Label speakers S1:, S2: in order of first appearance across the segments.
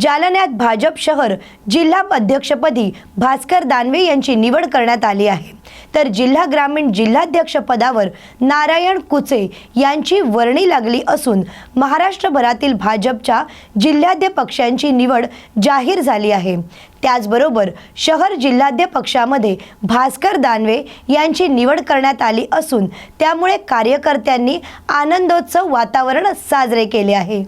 S1: जालन्यात भाजप शहर जिल्हा अध्यक्षपदी भास्कर दानवे यांची निवड करण्यात आली आहे. तर जिल्हा ग्रामीण जिल्हाध्यक्षपदावर नारायण कुचे यांची वर्णी लागली असून महाराष्ट्रभरातील भाजपच्या जिल्हाध्य पक्षांची निवड जाहीर झाली आहे. त्याचबरोबर शहर जिल्हाध्य पक्षामध्ये भास्कर दानवे यांची निवड करण्यात आली असून त्यामुळे कार्यकर्त्यांनी आनंदोत्सव वातावरण साजरे केले आहे.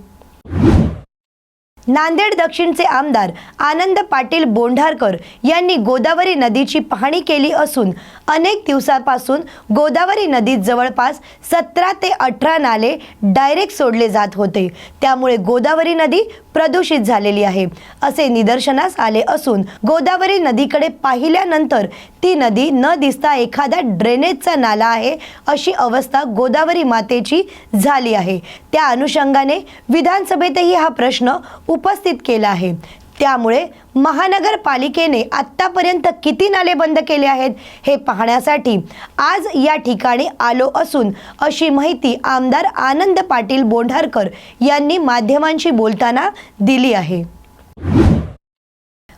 S1: नांदेड दक्षिणचे आमदार आनंद पाटील बोंढारकर यांनी गोदावरी नदीची पाहणी केली असून अनेक दिवसापासून गोदावरी नदीत जवळपास सतरा ते अठरा नाले डायरेक्ट सोडले जात होते. त्यामुळे गोदावरी नदी प्रदूषित झालेली आहे. असे निदर्शनास आले असून गोदावरी नदीकडे पाहिल्यानंतर ती नदी न दिसता एखादा ड्रेनेजचा नाला आहे अशी अवस्था गोदावरी मातेची झाली आहे. त्या अनुषंगाने विधानसभेतही हा प्रश्न उपस्थित केला आहे. त्यामुळे महानगरपालिकेने आत्तापर्यंत किती नाले बंद केले आहेत हे पाहण्यासाठी आज या ठिकाणी आलो असून अशी माहिती आमदार आनंद पाटील बोंढारकर यांनी माध्यमांशी बोलताना दिली आहे.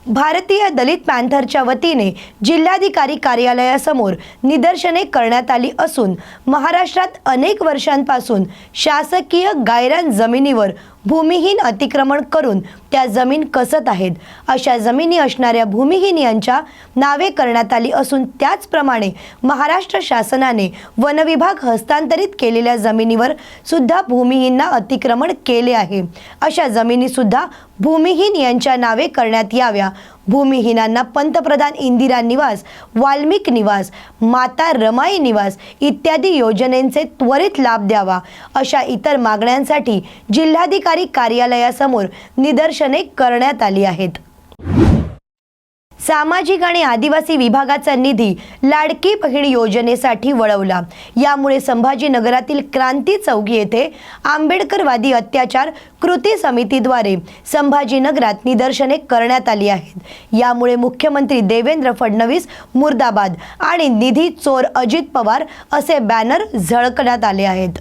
S1: भारतीय दलित पॅन्थरच्या वतीने जिल्हाधिकारी कार्यालयासमोर निदर्शने करण्यात आली असून महाराष्ट्रात अनेक वर्षांपासून शासकीय गायरान जमिनीवर भूमिहीन अतिक्रमण करून त्या जमीन कसत आहेत? अशा जमिनी असणाऱ्या भूमिहीन यांच्या नावे करण्यात आली असून त्याचप्रमाणे महाराष्ट्र शासनाने वनविभाग हस्तांतरित केलेल्या जमिनीवर सुद्धा भूमिहींना अतिक्रमण केले आहे. अशा जमिनीसुद्धा भूमिहीन यांच्या नावे करण्यात याव्या भूमिहीनांना पंतप्रधान इंदिरा निवास वाल्मिक निवास माता रमाई निवास इत्यादी योजनेंचे त्वरित लाभ द्यावा अशा इतर मागण्यांसाठी जिल्हाधिकारी कार्यालयासमोर निदर्शने करण्यात आली आहेत. सामाजिक आणि आदिवासी विभागाचा निधी लाडकी बहीण योजनेसाठी वळवला. यामुळे संभाजीनगरातील क्रांती चौकी येथे आंबेडकरवादी अत्याचार कृती समितीद्वारे संभाजीनगरात निदर्शने करण्यात आली आहेत. यामुळे मुख्यमंत्री देवेंद्र फडणवीस मुर्दाबाद आणि निधी चोर अजित पवार असे बॅनर झळकण्यात आले आहेत.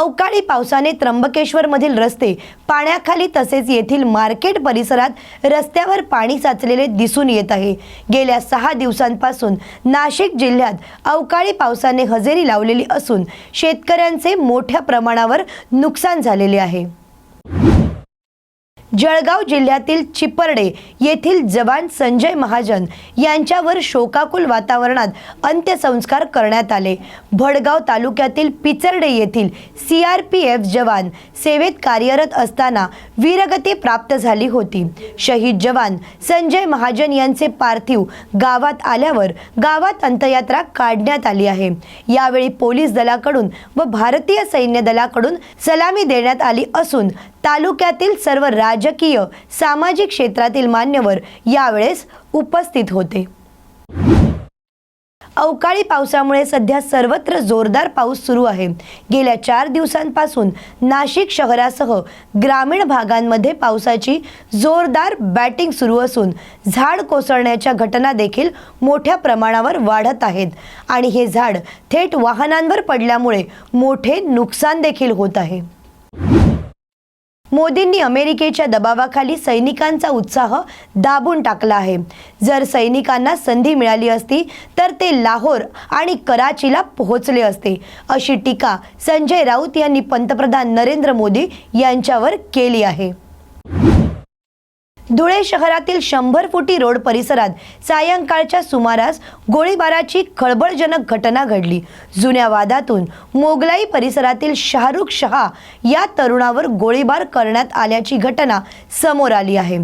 S1: अवकाळी पावसाने त्र्यंबकेश्वरमधील रस्ते पाण्याखाली तसेच येथील मार्केट परिसरात रस्त्यावर पाणी साचलेले दिसून येत आहे. गेल्या सहा दिवसांपासून नाशिक जिल्ह्यात अवकाळी पावसाने हजेरी लावलेली असून शेतकऱ्यांचे मोठ्या प्रमाणावर नुकसान झालेले आहे. जळगाव जिल्ह्यातील चिपर्डे येथील जवान संजय महाजन यांच्यावर शोकाकुल वातावरणात अंत्यसंस्कार करण्यात आले. भडगाव तालुक्यातील पिचर्डे येथील सी आर पी एफ जवान सेवेत कार्यरत असताना वीरगती प्राप्त झाली होती. शहीद जवान संजय महाजन यांचे पार्थिव गावात आल्यावर गावात अंत्ययात्रा काढण्यात आली आहे. यावेळी पोलीस दलाकडून व भारतीय सैन्य दलाकडून सलामी देण्यात आली असून तालुक्यातील सर्व राजकीय सामाजिक क्षेत्रातील मान्यवर यावेळेस उपस्थित होते. अवकाळी पावसामुळे सध्या सर्वत्र जोरदार पाऊस सुरू आहे. गेल्या चार दिवसांपासून नाशिक शहरासह ग्रामीण भागांमध्ये पावसाची जोरदार बॅटिंग सुरू असून झाड कोसळण्याच्या घटना देखील मोठ्या प्रमाणावर वाढत आहेत आणि हे झाड थेट वाहनांवर पडल्यामुळे मोठे नुकसान देखील होत आहे. मोदींनी अमेरिकेच्या दबावाखाली सैनिकांचा उत्साह दाबून टाकला आहे. जर सैनिकांना संधी मिळाली असती तर ते लाहोर आणि कराचीला पोहोचले असते अशी टीका संजय राऊत यांनी पंतप्रधान नरेंद्र मोदी यांच्यावर केली आहे. धुळे शहरातील शंभर फुटी रोड परिसरात सायंकाळच्या सुमारास गोळीबाराची खळबळजनक घटना घडली. जुन्या वादातून मोगलाई परिसरातील शाहरुख शहा या तरुणावर गोळीबार करण्यात आल्याची घटना समोर आली आहे.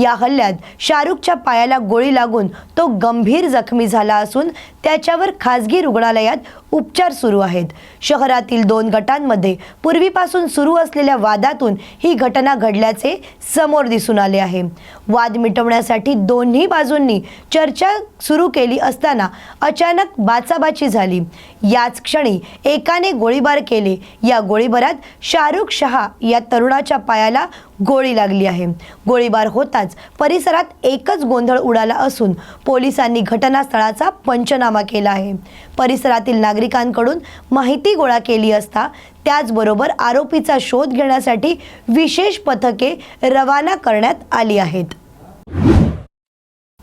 S1: या हल्ल्यात शाहरुखच्या पायाला गोळी लागून तो गंभीर जखमी झाला असून त्याच्यावर खासगी रुग्णालयात उपचार सुरू आहेत. शहरातील दोन गटांमध्ये पूर्वीपासून सुरू असलेल्या वादातून ही घटना घडल्याचे समोर दिसून आले आहे. वाद मिटवण्यासाठी दोन्ही बाजूंनी चर्चा सुरू केली असताना अचानक बाचाबाची झाली. याच क्षणी एकाने गोळीबार केले. या गोळीबारात शाहरुख शहा या तरुणाच्या पायाला गोळी लागली आहे. गोळीबार होताच परिसरात एकच गोंधळ उडाला असून पोलिसांनी घटनास्थळाचा पंचनामा केला आहे. परिसरातील नागरिकांकडून माहिती गोळा केली असता त्याचबरोबर आरोपीचा शोध घेण्यासाठी विशेष पथके रवाना करण्यात आली आहेत.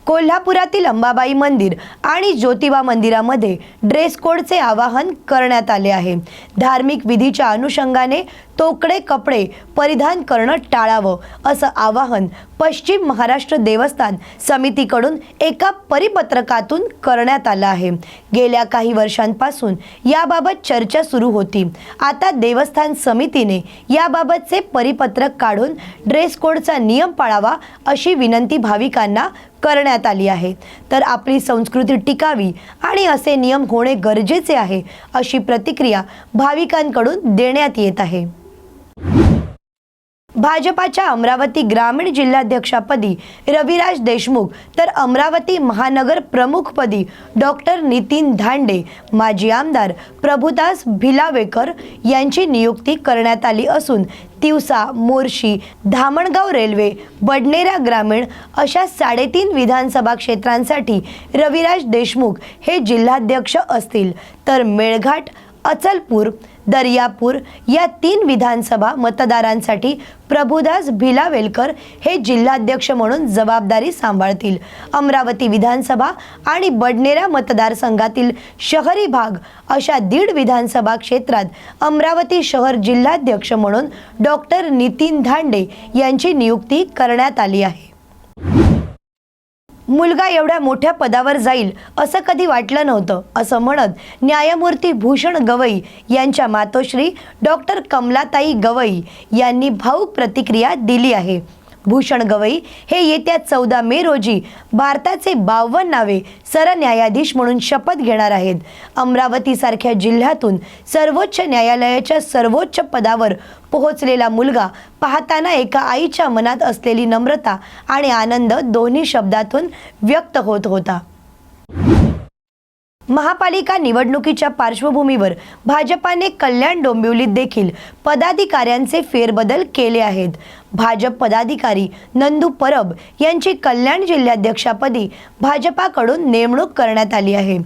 S1: कोल्हापुरातील अंबाबाई मंदिर आणि ज्योतिबा मंदिरामध्ये ड्रेस कोडचे आवाहन करण्यात आले आहे. धार्मिक विधीच्या अनुषंगाने तोकडे कपडे परिधान करणं टाळावं असं आवाहन पश्चिम महाराष्ट्र देवस्थान समितीकडून एका परिपत्रकातून करण्यात आलं आहे. गेल्या काही वर्षांपासून याबाबत चर्चा सुरू होती. आता देवस्थान समितीने याबाबतचे परिपत्रक काढून ड्रेस कोडचा नियम पाळावा अशी विनंती भाविकांना करण्यात आली आहे. तर आपली संस्कृती टिकावी आणि असे नियम होणे गरजेचे आहे अशी प्रतिक्रिया भाविकांकडून देण्यात येत आहे. भाजपाच्या अमरावती ग्रामीण जिल्हाध्यक्षापदी रविराज देशमुख तर अमरावती महानगर प्रमुखपदी डॉक्टर नितीन धांडे माजी आमदार प्रभुदास भिलावेकर यांची नियुक्ती करण्यात आली असून तिवसा मोर्शी धामणगाव रेल्वे बडनेरा ग्रामीण अशा साडेतीन विधानसभा क्षेत्रांसाठी रविराज देशमुख हे जिल्हाध्यक्ष असतील. तर मेळघाट अचलपूर दर्यापूर या तीन विधानसभा मतदारांसाठी प्रभुदास भिलावेलकर हे जिल्हाध्यक्ष म्हणून जबाबदारी सांभाळतील. अमरावती विधानसभा आणि बडनेरा मतदारसंघातील शहरी भाग अशा दीड विधानसभा क्षेत्रात अमरावती शहर जिल्हाध्यक्ष म्हणून डॉक्टर नितीन धांडे यांची नियुक्ती करण्यात आली आहे. मुलगा एवढ्या मोठ्या पदावर जाईल असं कधी वाटलं नव्हतं असं म्हणत न्यायमूर्ती भूषण गवई यांच्या मातोश्री डॉक्टर कमलाताई गवई यांनी भाऊक प्रतिक्रिया दिली आहे. भूषण गवई हे येत्या चौदा मे रोजी भारताचे बावन्न नावे सरन्यायाधीश म्हणून शपथ घेणार आहेत. अमरावतीसारख्या जिल्ह्यातून सर्वोच्च न्यायालयाच्या सर्वोच्च पदावर पोहोचलेला मुलगा पाहताना एका आईच्या मनात असलेली नम्रता आणि आनंद दोन्ही शब्दातून व्यक्त होत होता. महापालिका निवडणुकीच्या पार्श्वभूमीवर भाजपाने कल्याण डोंबिवलीत देखील पदाधिकाऱ्यांचे फेरबदल केले आहेत. भाजप पदाधिकारी नंदू परब यांची कल्याण जिल्हाध्यक्षापदी भाजपाकडून नेमणूक करण्यात आली आहे.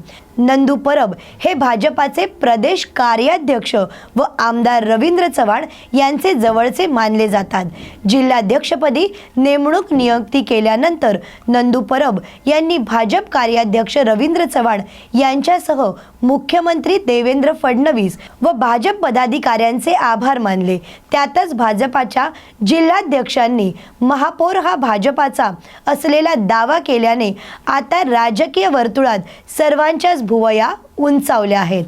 S1: नंदू परब हे भाजपाचे प्रदेश कार्याध्यक्ष व आमदार रवींद्र चव्हाण यांचे जवळचे मानले जातात. जिल्हाध्यक्षपदी नेमणूक नियुक्ती केल्यानंतर नंदू परब यांनी भाजप कार्याध्यक्ष रवींद्र चव्हाण यांच्यासह मुख्यमंत्री देवेंद्र फडणवीस व भाजप पदाधिकाऱ्यांचे आभार मानले. त्यातच भाजपाच्या जिल्हाध्यक्षांनी महापौर हा भाजपाचा असलेला दावा केल्याने आता राजकीय वर्तुळात सर्वांच्याच भुवया उंचावल्या आहेत.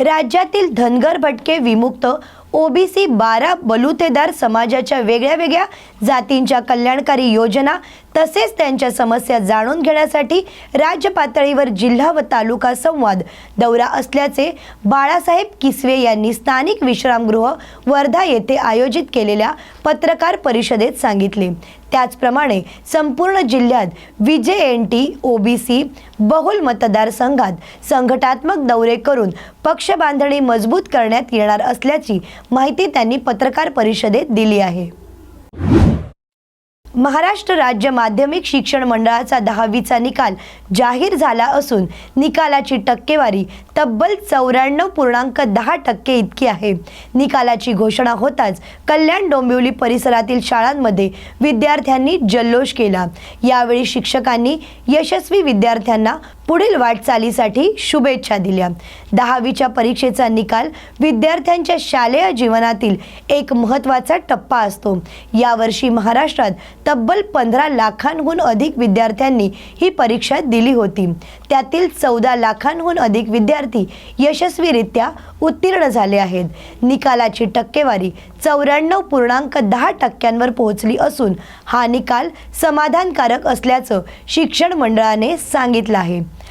S1: राज्यातील धनगर भटके विमुक्त ओबीसी बारा बलुतेदार समाजाच्या वेगळ्या वेगळ्या जातींच्या कल्याणकारी योजना तसेच त्यांच्या समस्या जाणून घेण्यासाठी राज्य पातळीवर जिल्हा व तालुका संवाद दौरा असल्याचे बाळासाहेब किसवे यांनी स्थानिक विश्रामगृह वर्धा येथे आयोजित केलेल्या पत्रकार परिषदेत सांगितले. त्याचप्रमाणे संपूर्ण जिल्ह्यात विजे एन टी ओबीसी बहुल मतदारसंघात संघटात्मक दौरे करून पक्ष बांधणी मजबूत करण्यात येणार असल्याची माहिती त्यांनी पत्रकार परिषदेत दिली आहे. महाराष्ट्र राज्य माध्यमिक शिक्षण मंडळाचा दहावीचा निकाल जाहीर झाला असून निकालाची टक्केवारी तब्बल चौऱ्याण्णव पूर्णांक दहा टक्के इतकी आहे. निकालाची घोषणा होताच कल्याण डोंबिवली परिसरातील शाळांमध्ये विद्यार्थ्यांनी जल्लोष केला. यावेळी शिक्षकांनी यशस्वी विद्यार्थ्यांना पुढील वाटचालीसाठी शुभेच्छा दिल्या. दहावीच्या परीक्षेचा निकाल विद्यार्थ्यांच्या शालेय जीवनातील एक महत्त्वाचा टप्पा असतो. यावर्षी महाराष्ट्रात तब्बल पंधरा लाखांहून अधिक विद्यार्थ्यांनी ही परीक्षा दिली होती. त्यातील चौदा लाखांहून अधिक विद्यार्थी यशस्वीरित्या उत्तीर्ण झाले आहेत. निकालाची टक्केवारी चौऱ्याण्णव पूर्णांक दहा टक्क्यांवर पोहोचली असून हा निकाल समाधानकारक असल्याचं शिक्षण मंडळाने सांगितलं आहे.